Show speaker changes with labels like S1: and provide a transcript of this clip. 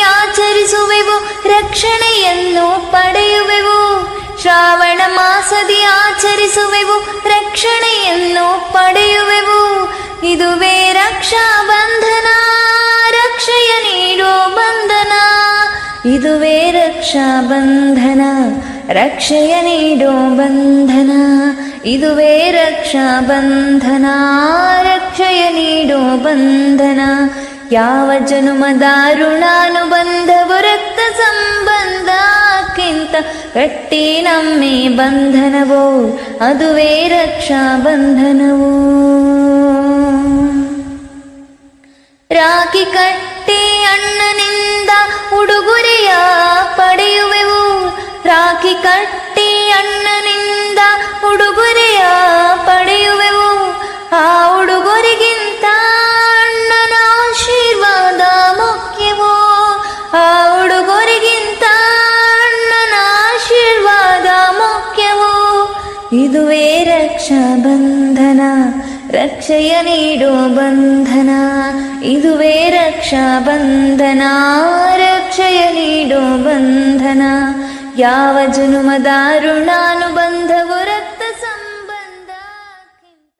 S1: ಆಚರಿಸುವೆವು, ರಕ್ಷಣೆಯನ್ನು ಪಡೆಯುವೆವು. ಶ್ರಾವಣ ಮಾಸದಿ ಆಚರಿಸುವೆವು, ರಕ್ಷಣೆಯನ್ನು ಪಡೆಯುವೆವು. ಇದುವೇ ರಕ್ಷಾ ಬಂಧನ, ರಕ್ಷೆಯ ನೀಡೋ ಬಂಧನ. ಇದುವೇ ರಕ್ಷಾ ಬಂಧನ, ರಕ್ಷೆಯ ನೀಡೋ ಬಂಧನ. ಇದುವೇ ರಕ್ಷಾ ಬಂಧನ, ರಕ್ಷೆಯ ನೀಡೋ ಬಂಧನ. ಯಾವ ಜನುಮದ ಋಣಾನುಬಂಧವು ರಕ್ತ ಸಂಬಂಧಕ್ಕಿಂತ ಕಟ್ಟಿ ನಮ್ಮೆ ಬಂಧನವೋ? ಅದುವೇ ರಕ್ಷಾ ಬಂಧನವೋ ರಾಖಿ ಕಟ್ಟಿ ಅಣ್ಣನಿಂದ ಉಡುಗೊರೆಯ ಪಡೆಯುವೆವು. ರಾಖಿ ಕಟ್ಟಿ ಅಣ್ಣನಿಂದ ಇದುವೇ ರಕ್ಷಾ ಬಂಧನ ರಕ್ಷೆಯ ನೀಡೋ ಬಂಧನ, ಇದುವೇ ರಕ್ಷಾ ಬಂಧನ ರಕ್ಷೆಯ ನೀಡೋ ಬಂಧನ. ಯಾವ ಜನುಮದ ಋಣಾನುಬಂಧವು